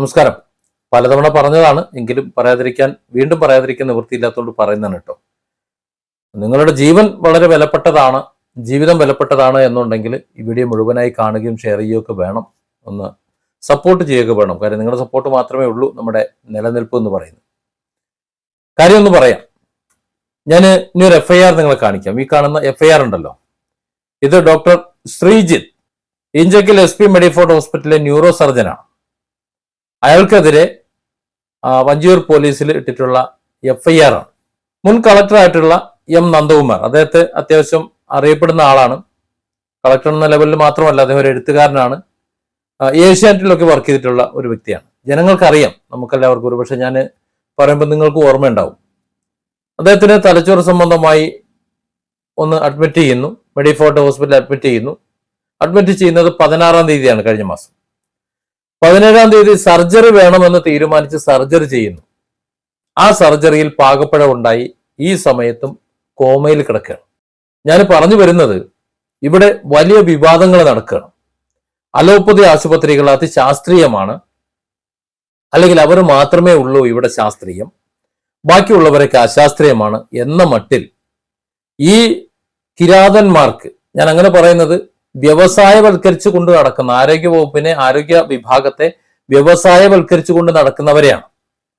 നമസ്കാരം. പലതവണ പറഞ്ഞതാണ് എങ്കിലും പറയാതിരിക്കാൻ വീണ്ടും പറയാതിരിക്കാൻ നിവൃത്തിയില്ലാത്തതുകൊണ്ട് പറയുന്നതാണ് കേട്ടോ. നിങ്ങളുടെ ജീവൻ വളരെ വിലപ്പെട്ടതാണ് ജീവിതം വിലപ്പെട്ടതാണ് എന്നുണ്ടെങ്കിൽ ഈ വീഡിയോ മുഴുവനായി കാണുകയും ഷെയർ ചെയ്യുകയൊക്കെ വേണം. ഒന്ന് സപ്പോർട്ട് ചെയ്യുകയൊക്കെ വേണം. കാര്യം നിങ്ങളുടെ സപ്പോർട്ട് മാത്രമേ ഉള്ളൂ നമ്മുടെ നിലനിൽപ്പ് എന്ന് പറയുന്നത്. കാര്യം ഒന്ന് പറയാം. ഞാൻ ഇനി ഒരു എഫ് ഐ ആർ നിങ്ങളെ കാണിക്കാം. ഈ കാണുന്ന എഫ് ഐ ആർ ഉണ്ടല്ലോ. ഇത് ഡോക്ടർ ശ്രീജിത്ത് ഇഞ്ചക്കിൽ എസ് പി മെഡിഫോർട്ട് ഹോസ്പിറ്റലിലെ ന്യൂറോ സർജനാണ് അയാൾക്കെതിരെ വഞ്ചിയൂർ പോലീസിൽ ഇട്ടിട്ടുള്ള എഫ് ഐ ആർ ആണ്. മുൻ കളക്ടറായിട്ടുള്ള എം നന്ദകുമാർ അദ്ദേഹത്തെ അത്യാവശ്യം അറിയപ്പെടുന്ന ആളാണ്. കളക്ടർ എന്ന ലെവലിൽ മാത്രമല്ല അദ്ദേഹം ഒരു എഴുത്തുകാരനാണ്. ഏഷ്യാനെറ്റിലൊക്കെ വർക്ക് ചെയ്തിട്ടുള്ള ഒരു വ്യക്തിയാണ്. ജനങ്ങൾക്കറിയാം നമുക്കെല്ലാവർക്കും ഒരു പക്ഷെ ഞാൻ പറയുമ്പോൾ നിങ്ങൾക്ക് ഓർമ്മയുണ്ടാവും. അദ്ദേഹത്തിന് തലച്ചോറ് സംബന്ധമായി ഒന്ന് അഡ്മിറ്റ് ചെയ്യുന്നു. മെഡിഫോർട്ട് ഹോസ്പിറ്റലിൽ അഡ്മിറ്റ് ചെയ്യുന്നു. അഡ്മിറ്റ് ചെയ്യുന്നത് പതിനാറാം തീയതിയാണ് കഴിഞ്ഞ മാസം. പതിനേഴാം തീയതി സർജറി വേണമെന്ന് തീരുമാനിച്ച് സർജറി ചെയ്യുന്നു. ആ സർജറിയിൽ പാകപ്പിഴവുണ്ടായി ഈ സമയത്തും കോമയിൽ കിടക്കുകയാണ്. ഞാൻ പറഞ്ഞു വരുന്നത് ഇവിടെ വലിയ വിവാദങ്ങൾ നടക്കുകയാണ്. അലോപ്പതി ആശുപത്രികൾ അതിശാസ്ത്രീയമാണ്. അല്ലെങ്കിൽ അവർ മാത്രമേ ഉള്ളൂ ഇവിടെ ശാസ്ത്രീയം. ബാക്കിയുള്ളവരൊക്കെ അശാസ്ത്രീയമാണ് എന്ന മട്ടിൽ ഈ കിരാതന്മാർക്ക് ഞാൻ അങ്ങനെ പറയുന്നത് വ്യവസായവൽക്കരിച്ചു കൊണ്ട് നടക്കുന്ന ആരോഗ്യ വകുപ്പിനെ ആരോഗ്യ വിഭാഗത്തെ വ്യവസായവൽക്കരിച്ചു കൊണ്ട് നടക്കുന്നവരെയാണ്.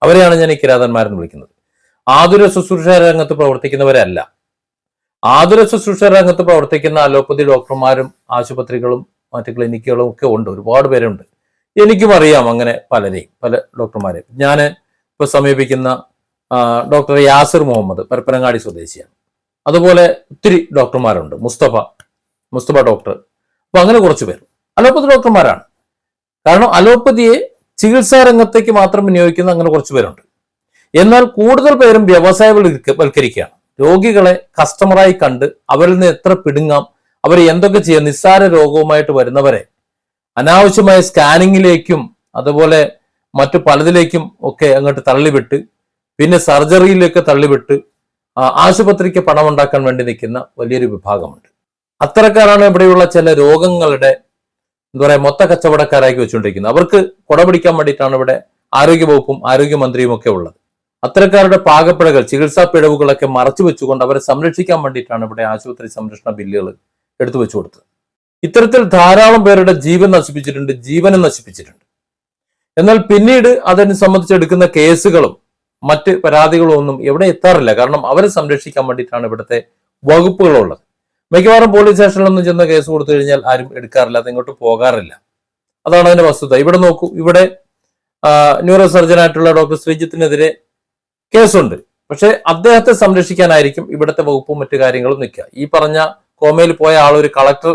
അവരെയാണ് ഞാൻ ഈ കിരാതന്മാരെന്ന് വിളിക്കുന്നത്. ആതുര ശുശ്രൂഷ രംഗത്ത് പ്രവർത്തിക്കുന്നവരല്ല ആതുര ശുശ്രൂഷ രംഗത്ത് പ്രവർത്തിക്കുന്ന അലോപ്പതി ഡോക്ടർമാരും ആശുപത്രികളും മറ്റ് ക്ലിനിക്കുകളും ഒക്കെ ഉണ്ട്. ഒരുപാട് പേരുണ്ട്. എനിക്കും അറിയാം അങ്ങനെ പലരെയും പല ഡോക്ടർമാരെയും. ഞാൻ ഇപ്പൊ സമീപിക്കുന്ന ഡോക്ടർ യാസിർ മുഹമ്മദ് പരപ്പനങ്ങാടി സ്വദേശിയാണ്. അതുപോലെ ഒത്തിരി ഡോക്ടർമാരുണ്ട്. മുസ്തഫ മുസ്തഫ ഡോക്ടർ. അപ്പൊ അങ്ങനെ കുറച്ച് പേർ അലോപ്പതി ഡോക്ടർമാരാണ്. കാരണം അലോപ്പതിയെ ചികിത്സാ രംഗത്തേക്ക് മാത്രം വിനിയോഗിക്കുന്ന അങ്ങനെ കുറച്ച് പേരുണ്ട്. എന്നാൽ കൂടുതൽ പേരും വ്യവസായവൽക്കരിക്കുകയാണ് രോഗികളെ കസ്റ്റമറായി കണ്ട് അവരിൽ നിന്ന് എത്ര പിടുങ്ങാം അവർ എന്തൊക്കെ ചെയ്യാം നിസ്സാര രോഗവുമായിട്ട് വരുന്നവരെ അനാവശ്യമായ സ്കാനിങ്ങിലേക്കും അതുപോലെ മറ്റു പലതിലേക്കും ഒക്കെ അങ്ങോട്ട് തള്ളിവിട്ട് പിന്നെ സർജറിയിലേക്ക് തള്ളിവിട്ട് ആശുപത്രിക്ക് പണം ഉണ്ടാക്കാൻ വേണ്ടി നിൽക്കുന്ന വലിയൊരു വിഭാഗമുണ്ട്. അത്തരക്കാരാണ് ഇവിടെയുള്ള ചില രോഗങ്ങളുടെ എന്താ പറയാ മൊത്ത കച്ചവടക്കാരാക്കി വെച്ചുകൊണ്ടിരിക്കുന്നത്. അവർക്ക് കുടപിടിക്കാൻ വേണ്ടിയിട്ടാണ് ഇവിടെ ആരോഗ്യവകുപ്പും ആരോഗ്യമന്ത്രിയും ഒക്കെ ഉള്ളത്. അത്തരക്കാരുടെ പാകപ്പിഴകൾ ചികിത്സാ പിഴവുകളൊക്കെ മറച്ചു വെച്ചുകൊണ്ട് അവരെ സംരക്ഷിക്കാൻ വേണ്ടിയിട്ടാണ് ഇവിടെ ആശുപത്രി സംരക്ഷണ ബില്ലുകൾ എടുത്തു വെച്ചു കൊടുത്തത്. ഇത്തരത്തിൽ ധാരാളം പേരുടെ ജീവൻ നശിപ്പിച്ചിട്ടുണ്ട് ജീവനും നശിപ്പിച്ചിട്ടുണ്ട്. എന്നാൽ പിന്നീട് അതിനെ സംബന്ധിച്ചെടുക്കുന്ന കേസുകളും മറ്റ് പരാതികളും ഒന്നും എവിടെ എത്താറില്ല. കാരണം അവരെ സംരക്ഷിക്കാൻ വേണ്ടിയിട്ടാണ് ഇവിടുത്തെ വകുപ്പുകളുള്ളത്. മിക്കവാറും പോലീസ് സ്റ്റേഷനിലൊന്നും ചെന്ന് കേസ് കൊടുത്തു കഴിഞ്ഞാൽ ആരും എടുക്കാറില്ല അത് ഇങ്ങോട്ട് പോകാറില്ല. അതാണ് അതിന്റെ വസ്തുത. ഇവിടെ നോക്കൂ ഇവിടെ ന്യൂറോ സർജൻ ആയിട്ടുള്ള ഡോക്ടർ ശ്രീജിത്തിനെതിരെ കേസുണ്ട്. പക്ഷെ അദ്ദേഹത്തെ സംരക്ഷിക്കാനായിരിക്കും ഇവിടുത്തെ വകുപ്പും മറ്റു കാര്യങ്ങളും നിൽക്കുക. ഈ പറഞ്ഞ കോമയിൽ പോയ ആൾ ഒരു കളക്ടർ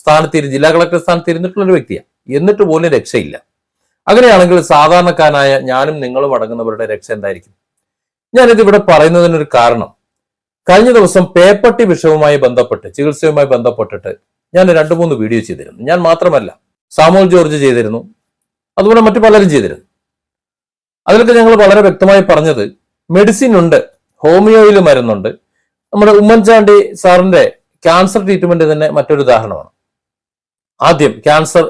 സ്ഥാനത്തിരി ജില്ലാ കളക്ടർ സ്ഥാനത്ത് ഇരുന്നിട്ടുള്ള ഒരു വ്യക്തിയാണ് എന്നിട്ട് പോലും രക്ഷയില്ല. അങ്ങനെയാണെങ്കിൽ സാധാരണക്കാരനായ ഞാനും നിങ്ങളും അടങ്ങുന്നവരുടെ രക്ഷ എന്തായിരിക്കും? ഞാനിത് ഇവിടെ പറയുന്നതിനൊരു കാരണം. കഴിഞ്ഞ ദിവസം പേപ്പട്ടി വിഷയവുമായി ബന്ധപ്പെട്ട് ചികിത്സയുമായി ബന്ധപ്പെട്ടിട്ട് ഞാൻ രണ്ട് മൂന്ന് വീഡിയോ ചെയ്തിരുന്നു. ഞാൻ മാത്രമല്ല സാമൂൽ ജോർജ് ചെയ്തിരുന്നു. അതുപോലെ മറ്റു പലരും ചെയ്തിരുന്നു. അതിലൊക്കെ ഞങ്ങൾ വളരെ വ്യക്തമായി പറഞ്ഞത് മെഡിസിൻ ഉണ്ട് ഹോമിയോയിൽ മരുന്നുണ്ട്. നമ്മുടെ ഉമ്മൻചാണ്ടി സാറിന്റെ ക്യാൻസർ ട്രീറ്റ്മെന്റ് തന്നെ മറ്റൊരു ഉദാഹരണമാണ്. ആദ്യം ക്യാൻസർ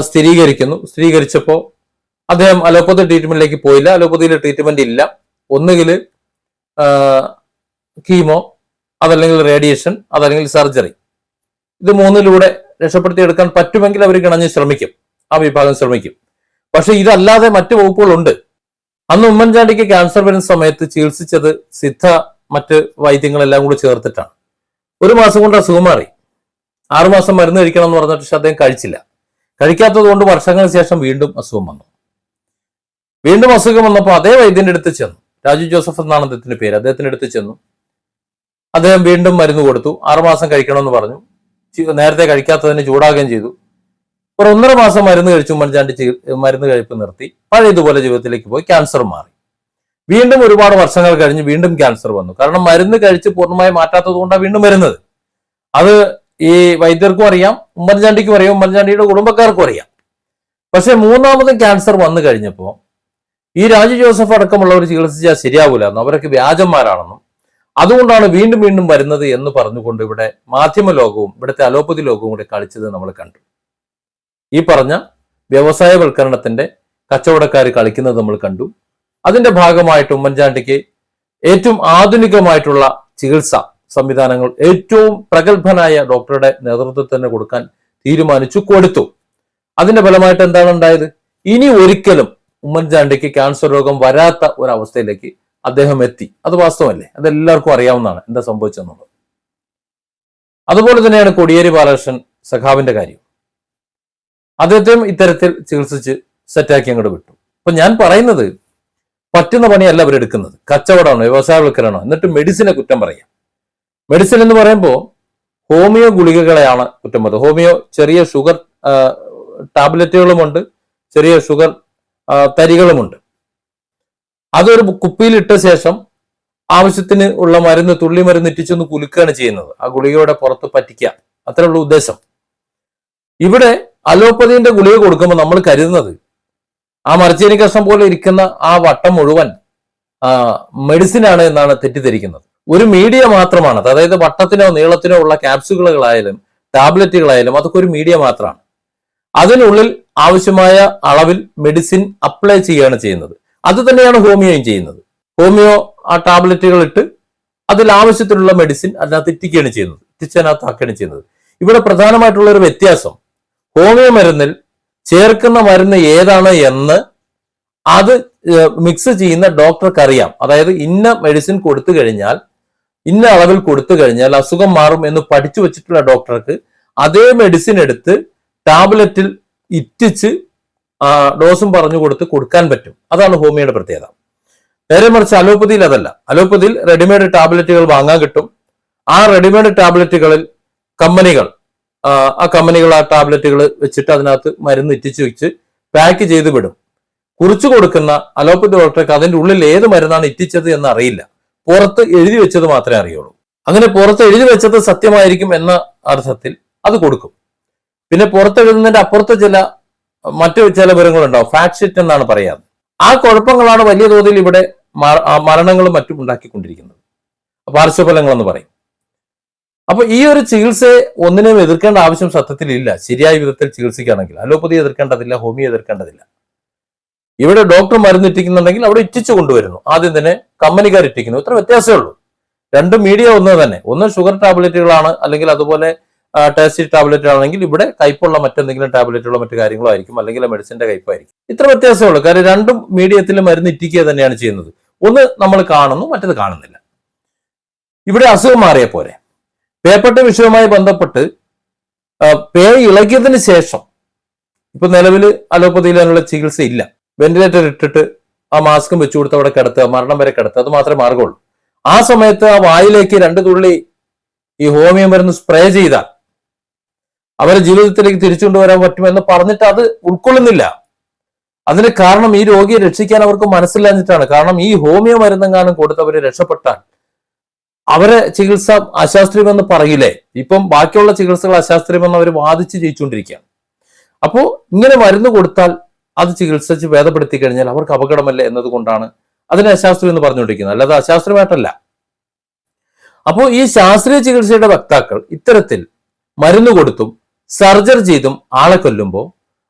സ്ഥിരീകരിക്കുന്നു. സ്ഥിരീകരിച്ചപ്പോൾ അദ്ദേഹം അലോപ്പതി ട്രീറ്റ്മെന്റിലേക്ക് പോയില്ല. അലോപ്പതിയിൽ ട്രീറ്റ്മെന്റ് ഇല്ല. ഒന്നുകിൽ കീമോ അതല്ലെങ്കിൽ റേഡിയേഷൻ അതല്ലെങ്കിൽ സർജറി. ഇത് മൂന്നിലൂടെ രക്ഷപ്പെടുത്തിയെടുക്കാൻ പറ്റുമെങ്കിൽ അവർ കിണഞ്ഞ് ശ്രമിക്കും. ആ വിഭാഗം ശ്രമിക്കും. പക്ഷെ ഇതല്ലാതെ മറ്റു വകുപ്പുകളുണ്ട്. അന്ന് ഉമ്മൻചാണ്ടിക്ക് ക്യാൻസർ വരുന്ന സമയത്ത് ചികിത്സിച്ചത് സിദ്ധ മറ്റ് വൈദ്യങ്ങളെല്ലാം കൂടി ചേർത്തിട്ടാണ്. ഒരു മാസം കൊണ്ട് അസുഖം മാറി. ആറുമാസം മരുന്ന് കഴിക്കണം എന്ന് പറഞ്ഞിട്ട് പക്ഷെ അദ്ദേഹം കഴിച്ചില്ല. കഴിക്കാത്തത് കൊണ്ട് വർഷങ്ങൾക്ക് ശേഷം വീണ്ടും അസുഖം വന്നു. വീണ്ടും അസുഖം വന്നപ്പോൾ അതേ വൈദ്യന്റെ അടുത്ത് ചെന്നു. രാജു ജോസഫ് എന്നാണ് അദ്ദേഹത്തിന്റെ പേര്. അദ്ദേഹത്തിന്റെ അടുത്ത് ചെന്നു. അദ്ദേഹം വീണ്ടും മരുന്ന് കൊടുത്തു. ആറുമാസം കഴിക്കണമെന്ന് പറഞ്ഞു. നേരത്തെ കഴിക്കാത്തതിന് ചൂടാകുകയും ചെയ്തു. ഒരു ഒന്നര മാസം മരുന്ന് കഴിച്ചു ഉമ്മൻചാണ്ടി മരുന്ന് കഴിപ്പ് നിർത്തി. പഴയതുപോലെ ജീവിതത്തിലേക്ക് പോയി. ക്യാൻസർ മാറി. വീണ്ടും ഒരുപാട് വർഷങ്ങൾ കഴിഞ്ഞ് വീണ്ടും ക്യാൻസർ വന്നു. കാരണം മരുന്ന് കഴിച്ച് പൂർണമായി മാറ്റാത്തത് കൊണ്ടാണ് വീണ്ടും വരുന്നത്. അത് ഈ വൈദ്യർക്കും അറിയാം ഉമ്മൻചാണ്ടിക്കും അറിയാം ഉമ്മൻചാണ്ടിയുടെ കുടുംബക്കാർക്കും അറിയാം. പക്ഷെ മൂന്നാമതും ക്യാൻസർ വന്നു കഴിഞ്ഞപ്പോൾ ഈ രാജു ജോസഫ് അടക്കമുള്ളവർ ചികിത്സിച്ചാൽ ശരിയാവൂലെന്നും അവരൊക്കെ വ്യാജന്മാരാണെന്നും അതുകൊണ്ടാണ് വീണ്ടും വീണ്ടും വരുന്നത് എന്ന് പറഞ്ഞുകൊണ്ട് ഇവിടെ മാധ്യമ ലോകവും ഇവിടുത്തെ അലോപ്പതി ലോകവും കൂടെ കളിച്ചത് നമ്മൾ കണ്ടു. ഈ പറഞ്ഞ വ്യവസായവൽക്കരണത്തിന്റെ കച്ചവടക്കാർ കളിക്കുന്നത് നമ്മൾ കണ്ടു. അതിന്റെ ഭാഗമായിട്ട് ഉമ്മൻചാണ്ടിക്ക് ഏറ്റവും ആധുനികമായിട്ടുള്ള ചികിത്സ സംവിധാനങ്ങൾ ഏറ്റവും പ്രഗത്ഭനായ ഡോക്ടറുടെ നേതൃത്വത്തിൽ തന്നെ കൊടുക്കാൻ തീരുമാനിച്ചു കൊടുത്തു. അതിന്റെ ഫലമായിട്ട് എന്താണ് ഉണ്ടായത്? ഇനി ഒരിക്കലും ഉമ്മൻചാണ്ടിക്ക് ക്യാൻസർ രോഗം വരാത്ത ഒരവസ്ഥയിലേക്ക് അദ്ദേഹം എത്തി. അത് വാസ്തവമല്ലേ? അത് എല്ലാവർക്കും അറിയാവുന്നതാണ് എന്താ സംഭവിച്ചെന്നുള്ളത് അതുപോലെ തന്നെയാണ് കൊടിയേരി ബാലകൃഷ്ണൻ സഖാവിന്റെ കാര്യം. അദ്ദേഹത്തെയും ഇത്തരത്തിൽ ചികിത്സിച്ച് സെറ്റാക്കി അങ്ങോട്ട് വിട്ടു. അപ്പൊ ഞാൻ പറയുന്നത് പറ്റുന്ന പണിയല്ല അവരെടുക്കുന്നത് കച്ചവടമാണോ വ്യവസായവൽക്കരണോ എന്നിട്ട് മെഡിസിനെ കുറ്റം പറയാം. മെഡിസിൻ എന്ന് പറയുമ്പോൾ ഹോമിയോ ഗുളികകളെയാണ് കുറ്റം പറയുന്നത് ഹോമിയോ ചെറിയ ഷുഗർ ടാബ്ലറ്റുകളുമുണ്ട് ചെറിയ ഷുഗർ തരികളുമുണ്ട്. അതൊരു കുപ്പിയിലിട്ട ശേഷം ആവശ്യത്തിന് ഉള്ള മരുന്ന് തുള്ളി മരുന്ന് ഇറ്റിച്ചൊന്ന് കുലുക്കുകയാണ് ചെയ്യുന്നത്. ആ ഗുളികയുടെ പുറത്ത് പറ്റിക്കുക. അത്രേ ഉള്ളൂ ഉദ്ദേശം. ഇവിടെ അലോപ്പതിന്റെ ഗുളിക കൊടുക്കുമ്പോൾ നമ്മൾ കരുതുന്നത് ആ മരച്ചേനി കഷ്ണം പോലെ ഇരിക്കുന്ന ആ വട്ടം മുഴുവൻ മെഡിസിൻ ആണ് എന്നാണ് തെറ്റിദ്ധരിക്കുന്നത്. ഒരു മീഡിയ മാത്രമാണ്. അതായത് വട്ടത്തിനോ നീളത്തിനോ ഉള്ള ക്യാപ്സുകളായാലും ടാബ്ലറ്റുകളായാലും അതൊക്കെ ഒരു മീഡിയ മാത്രമാണ്. അതിനുള്ളിൽ ആവശ്യമായ അളവിൽ മെഡിസിൻ അപ്ലൈ ചെയ്യുകയാണ് ചെയ്യുന്നത്. അത് തന്നെയാണ് ഹോമിയോയും ചെയ്യുന്നത്. ഹോമിയോ ആ ടാബ്ലറ്റുകൾ ഇട്ട് അതിൽ ആവശ്യത്തിനുള്ള മെഡിസിൻ അതിനകത്ത് ഇറ്റിക്കുകയാണ് ചെയ്യുന്നത്. ഇറ്റിച്ചതിനകത്ത് ആക്കുകയാണ് ചെയ്യുന്നത്. ഇവിടെ പ്രധാനമായിട്ടുള്ള ഒരു വ്യത്യാസം ഹോമിയോ മരുന്നിൽ ചേർക്കുന്ന മരുന്ന് ഏതാണ് എന്ന് അത് മിക്സ് ചെയ്യുന്ന ഡോക്ടർക്ക് അറിയാം അതായത് ഇന്ന മെഡിസിൻ കൊടുത്തു കഴിഞ്ഞാൽ ഇന്ന അളവിൽ കൊടുത്തു കഴിഞ്ഞാൽ അസുഖം മാറും എന്ന് പഠിച്ചു വെച്ചിട്ടുള്ള ഡോക്ടർക്ക് അതേ മെഡിസിൻ എടുത്ത് ടാബ്ലറ്റിൽ ഇറ്റിച്ച് ഡോസും പറഞ്ഞു കൊടുത്ത് കൊടുക്കാൻ പറ്റും. അതാണ് ഹോമിയോയുടെ പ്രത്യേകത. നേരെ മറിച്ച് അലോപ്പതിയിൽ അതല്ല. അലോപ്പതിയിൽ റെഡിമെയ്ഡ് ടാബ്ലറ്റുകൾ വാങ്ങാൻ കിട്ടും. ആ റെഡിമെയ്ഡ് ടാബ്ലറ്റുകളിൽ കമ്പനികൾ ആ, കമ്പനികൾ ആ ടാബ്ലറ്റുകൾ വെച്ചിട്ട് അതിനകത്ത് മരുന്ന് ഇറ്റിച്ച് വെച്ച് പാക്ക് ചെയ്ത് വിടും. കുറിച്ചു കൊടുക്കുന്ന അലോപ്പതി ഡോക്ടർക്ക് അതിന്റെ ഉള്ളിൽ ഏത് മരുന്നാണ് ഇറ്റിച്ചത് എന്ന് അറിയില്ല. പുറത്ത് എഴുതി വെച്ചത് മാത്രമേ അറിയുള്ളൂ. അങ്ങനെ പുറത്ത് എഴുതി വെച്ചത് സത്യമായിരിക്കും എന്ന അർത്ഥത്തിൽ അത് കൊടുക്കും. പിന്നെ പുറത്തെഴുതുന്നതിന്റെ അപ്പുറത്ത് ചില മറ്റു ചില വിവരങ്ങളുണ്ടാവും. ഫാക്ട് ഷീറ്റ് എന്നാണ് പറയാം ആ കുഴപ്പങ്ങളാണ് വലിയ തോതിൽ ഇവിടെ മരണങ്ങളും മറ്റും ഉണ്ടാക്കിക്കൊണ്ടിരിക്കുന്നത്. പാർശ്വഫലങ്ങളെന്ന് പറയും. അപ്പൊ ഈ ഒരു ചികിത്സയെ ഒന്നിനെയും എതിർക്കേണ്ട ആവശ്യം സത്യത്തിൽ ഇല്ല ശരിയായ വിധത്തിൽ ചികിത്സിക്കുകയാണെങ്കിൽ അലോപ്പതി എതിർക്കേണ്ടതില്ല ഹോമിയോ എതിർക്കേണ്ടതില്ല. ഇവിടെ ഡോക്ടർ മരുന്ന് ഇറ്റിക്കുന്നുണ്ടെങ്കിൽ അവിടെ ഇറ്റിച്ചു കൊണ്ടുവരുന്നു. ആദ്യം തന്നെ കമ്പനിക്കാർ ഇറ്റിക്കുന്നു ഇത്ര വ്യത്യാസമേ ഉള്ളൂ. രണ്ട് മീഡിയ ഒന്ന് തന്നെ. ഒന്ന് ഷുഗർ ടാബ്ലറ്റുകളാണ് അല്ലെങ്കിൽ അതുപോലെ ടാസ്റ്റി ടാബ്ലറ്റ് ആണെങ്കിൽ ഇവിടെ കയ്പുള്ള മറ്റെന്തെങ്കിലും ടാബ്ലറ്റുകളോ മറ്റു കാര്യങ്ങളോ ആയിരിക്കും. അല്ലെങ്കിൽ മെഡിസിന്റെ കയ്പായിരിക്കും ഇത്ര വ്യത്യാസമേ ഉള്ളൂ കാര്യം രണ്ടും മീഡിയത്തിൽ മരുന്ന് ഇറ്റിക്കുക തന്നെയാണ് ചെയ്യുന്നത്. ഒന്ന് നമ്മൾ കാണുന്നു മറ്റത് കാണുന്നില്ല. ഇവിടെ അസുഖം മാറിയ പോരെ. പേപ്പട്ട വിഷയവുമായി ബന്ധപ്പെട്ട് പേ ഇളകിയതിന് ശേഷം ഇപ്പൊ നിലവിൽ അലോപ്പതിയിൽ അതിനുള്ള ചികിത്സ ഇല്ല. വെന്റിലേറ്റർ ഇട്ടിട്ട് ആ മാസ്കും വെച്ചു കൊടുത്ത് അവിടെ കിടത്തുക മരണം വരെ കിടത്തുക അത് മാത്രമേ മാർഗമുള്ളൂ. ആ സമയത്ത് ആ വായിലേക്ക് രണ്ട് തുള്ളി ഈ ഹോമിയോ മരുന്ന് സ്പ്രേ ചെയ്താൽ അവരെ ജീവിതത്തിലേക്ക് തിരിച്ചുകൊണ്ടുവരാൻ പറ്റുമെന്ന് പറഞ്ഞിട്ട് അത് ഉൾക്കൊള്ളുന്നില്ല. അതിന് കാരണം ഈ രോഗിയെ രക്ഷിക്കാൻ അവർക്ക് മനസ്സിലാഞ്ഞിട്ടാണ് കാരണം ഈ ഹോമിയോ മരുന്നെങ്ങാനും കൊടുത്തവരെ രക്ഷപ്പെട്ടാൽ അവരെ ചികിത്സ അശാസ്ത്രീയമെന്ന് പറയില്ലേ? ഇപ്പം ബാക്കിയുള്ള ചികിത്സകൾ അശാസ്ത്രീയമെന്ന് അവർ വാദിച്ച് ജയിച്ചുകൊണ്ടിരിക്കുകയാണ്. അപ്പോൾ ഇങ്ങനെ മരുന്ന് കൊടുത്താൽ അത് ചികിത്സിച്ച് ഭേദപ്പെടുത്തി കഴിഞ്ഞാൽ അവർക്ക് അപകടമല്ലേ എന്നതുകൊണ്ടാണ് അതിനെ അശാസ്ത്രീയം എന്ന് പറഞ്ഞുകൊണ്ടിരിക്കുന്നത്. അല്ലാതെ അശാസ്ത്രീയമായിട്ടല്ല. അപ്പോൾ ഈ ശാസ്ത്രീയ ചികിത്സയുടെ വക്താക്കൾ ഇത്തരത്തിൽ മരുന്ന് കൊടുത്തും സർജറി ചെയ്തും ആളെ കൊല്ലുമ്പോൾ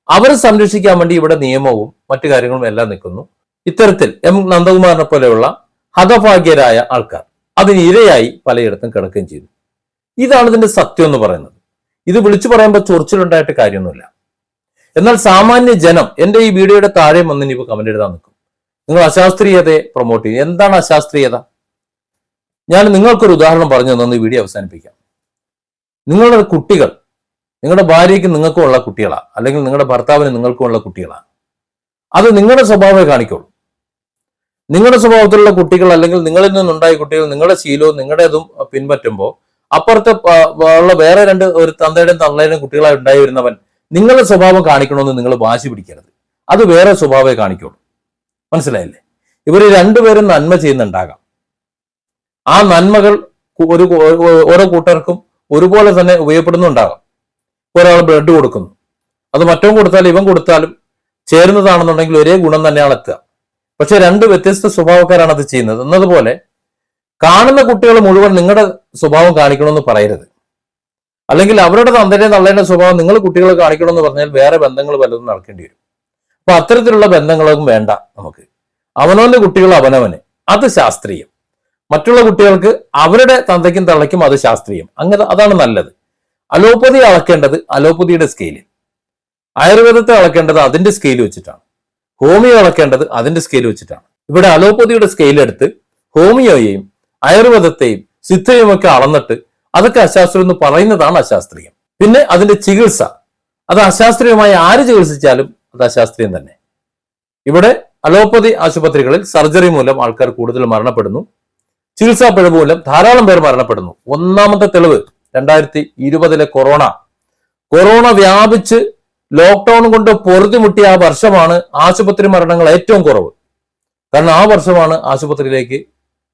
അവരെ സംരക്ഷിക്കാൻ വേണ്ടി ഇവിടെ നിയമവും മറ്റു കാര്യങ്ങളും എല്ലാം നിൽക്കുന്നു. ഇത്തരത്തിൽ എം നന്ദകുമാറിനെ പോലെയുള്ള ഹതഭാഗ്യരായ ആൾക്കാർ അതിന് ഇരയായി പലയിടത്തും കിടക്കുകയും ചെയ്തു. ഇതാണ് ഇതിന്റെ സത്യം എന്ന് പറയുന്നത്. ഇത് വിളിച്ചു പറയുമ്പോൾ ചൊറിച്ചിലുണ്ടായിട്ട് കാര്യമൊന്നുമില്ല. എന്നാൽ സാമാന്യ ജനം എന്റെ ഈ വീഡിയോയുടെ താഴെ വന്ന് ഇനിയിപ്പോൾ കമന്റ് എഴുതാൻ നിൽക്കും. നിങ്ങൾ അശാസ്ത്രീയതയെ പ്രൊമോട്ട് ചെയ്യും എന്താണ് അശാസ്ത്രീയത? ഞാൻ നിങ്ങൾക്കൊരു ഉദാഹരണം പറഞ്ഞു തന്നെ വീഡിയോ അവസാനിപ്പിക്കാം. നിങ്ങളുടെ കുട്ടികൾ നിങ്ങളുടെ ഭാര്യയ്ക്ക് നിങ്ങൾക്കും ഉള്ള കുട്ടികളാണ് അല്ലെങ്കിൽ നിങ്ങളുടെ ഭർത്താവിന് നിങ്ങൾക്കും ഉള്ള കുട്ടികളാണ് അത് നിങ്ങളുടെ സ്വഭാവമേ കാണിക്കുള്ളൂ. നിങ്ങളുടെ സ്വഭാവത്തിലുള്ള കുട്ടികൾ അല്ലെങ്കിൽ നിങ്ങളിൽ നിന്നുണ്ടായ കുട്ടികൾ നിങ്ങളുടെ ശീലവും നിങ്ങളുടേതും പിൻപറ്റുമ്പോൾ അപ്പുറത്തെ ഉള്ള വേറെ രണ്ട് ഒരു തന്തയുടെയും തള്ളയുടെയും കുട്ടികളായി ഉണ്ടായി വരുന്നവൻ നിങ്ങളുടെ സ്വഭാവം കാണിക്കണമെന്ന് നിങ്ങൾ വാശി പിടിക്കരുത്. അത് വേറെ സ്വഭാവമേ കാണിക്കുള്ളൂ. മനസ്സിലായില്ലേ? ഇവർ രണ്ടുപേരും നന്മ ചെയ്യുന്നുണ്ടാകാം. ആ നന്മകൾ ഒരു ഓരോ കൂട്ടർക്കും ഒരുപോലെ തന്നെ ഉപയോഗപ്പെടുന്നുണ്ടാകാം. ഒരാൾ ബ്ലഡ് കൊടുക്കുന്നു. അത് മറ്റവൻ കൊടുത്താലും ഇവൻ കൊടുത്താലും ചേരുന്നതാണെന്നുണ്ടെങ്കിൽ ഒരേ ഗുണം തന്നെയാണ് എത്തുക. പക്ഷെ രണ്ട് വ്യത്യസ്ത സ്വഭാവക്കാരാണ് അത് ചെയ്യുന്നത്. എന്നതുപോലെ കാണുന്ന കുട്ടികൾ മുഴുവൻ നിങ്ങളുടെ സ്വഭാവം കാണിക്കണമെന്ന് പറയരുത്. അല്ലെങ്കിൽ അവരുടെ തന്തയുടെ നല്ലതിന്റെ സ്വഭാവം നിങ്ങൾ കുട്ടികളെ കാണിക്കണമെന്ന് പറഞ്ഞാൽ വേറെ ബന്ധങ്ങൾ പലതും നടക്കേണ്ടി വരും. അപ്പൊ അത്തരത്തിലുള്ള ബന്ധങ്ങളൊന്നും വേണ്ട നമുക്ക്. അവനവന്റെ കുട്ടികൾ അവനവന്. അത് ശാസ്ത്രീയം. മറ്റുള്ള കുട്ടികൾക്ക് അവരുടെ തന്തയ്ക്കും തള്ളയ്ക്കും അത് ശാസ്ത്രീയം. അങ്ങനെ അതാണ് നല്ലത്. അലോപ്പതി അളക്കേണ്ടത് അലോപ്പതിയുടെ സ്കെയിലിൽ ആയുർവേദത്തെ അളക്കേണ്ടത് അതിന്റെ സ്കെയിൽ വെച്ചിട്ടാണ്. ഹോമിയോ അളക്കേണ്ടത് അതിന്റെ സ്കെയിൽ വെച്ചിട്ടാണ്. ഇവിടെ അലോപ്പതിയുടെ സ്കെയിൽ എടുത്ത് ഹോമിയോയെയും ആയുർവേദത്തെയും സിദ്ധയും ഒക്കെ അളന്നിട്ട് അതൊക്കെ അശാസ്ത്രം എന്ന് പറയുന്നതാണ് അശാസ്ത്രീയം. പിന്നെ അതിന്റെ ചികിത്സ. അത് അശാസ്ത്രീയമായി ആര് ചികിത്സിച്ചാലും അത് അശാസ്ത്രീയം തന്നെ. ഇവിടെ അലോപ്പതി ആശുപത്രികളിൽ സർജറി മൂലം ആൾക്കാർ കൂടുതൽ മരണപ്പെടുന്നു. ചികിത്സാ പിഴവ് മൂലം ധാരാളം പേർ മരണപ്പെടുന്നു. ഒന്നാമത്തെ തെളിവ്. രണ്ടായിരത്തി ഇരുപതിലെ കൊറോണ. കൊറോണ വ്യാപിച്ച് ലോക്ക്ഡൌൺ കൊണ്ട് പൊറുതിമുട്ടിയ ആ വർഷമാണ് ആശുപത്രി മരണങ്ങൾ ഏറ്റവും കുറവ്. കാരണം ആ വർഷമാണ് ആശുപത്രിയിലേക്ക്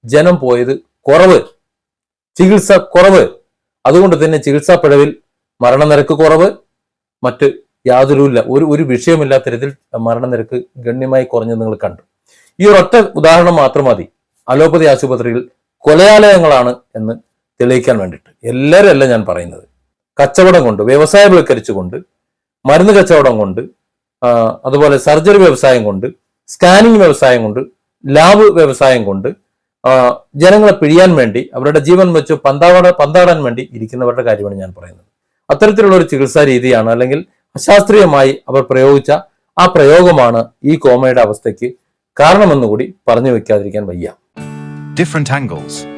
ജനം പോയത് കുറവ്. ചികിത്സ കുറവ്. അതുകൊണ്ട് തന്നെ ചികിത്സാ പിഴവിൽ മരണനിരക്ക് കുറവ്. മറ്റ് യാതൊരുമില്ല ഒരു ഒരു വിഷയമില്ലാത്ത തരത്തിൽ മരണനിരക്ക് ഗണ്യമായി കുറഞ്ഞത് നിങ്ങൾ കണ്ടു. ഈ ഒരൊറ്റ ഉദാഹരണം മാത്രം മതി. അലോപ്പതി ആശുപത്രിയിൽ കൊലയാലയങ്ങളാണ് എന്ന് തെളിയിക്കാൻ വേണ്ടിയിട്ട്. എല്ലാവരും അല്ല ഞാൻ പറയുന്നത്. കച്ചവടം കൊണ്ട് വ്യവസായവൽക്കരിച്ചുകൊണ്ട് മരുന്ന് കച്ചവടം കൊണ്ട് അതുപോലെ സർജറി വ്യവസായം കൊണ്ട് സ്കാനിങ് വ്യവസായം കൊണ്ട് ലാബ് വ്യവസായം കൊണ്ട് ജനങ്ങളെ പിഴിയാൻ വേണ്ടി അവരുടെ ജീവൻ വെച്ച് പന്താവട പന്താടാൻ വേണ്ടി ഇരിക്കുന്നവരുടെ കാര്യമാണ് ഞാൻ പറയുന്നത്. അത്തരത്തിലുള്ള ഒരു ചികിത്സാ രീതിയാണ് അല്ലെങ്കിൽ അശാസ്ത്രീയമായി അവർ പ്രയോഗിച്ച ആ പ്രയോഗമാണ് ഈ കോമയുടെ അവസ്ഥയ്ക്ക് കാരണമെന്നുകൂടി പറഞ്ഞു വെക്കാതിരിക്കാൻ വയ്യ. Different angles.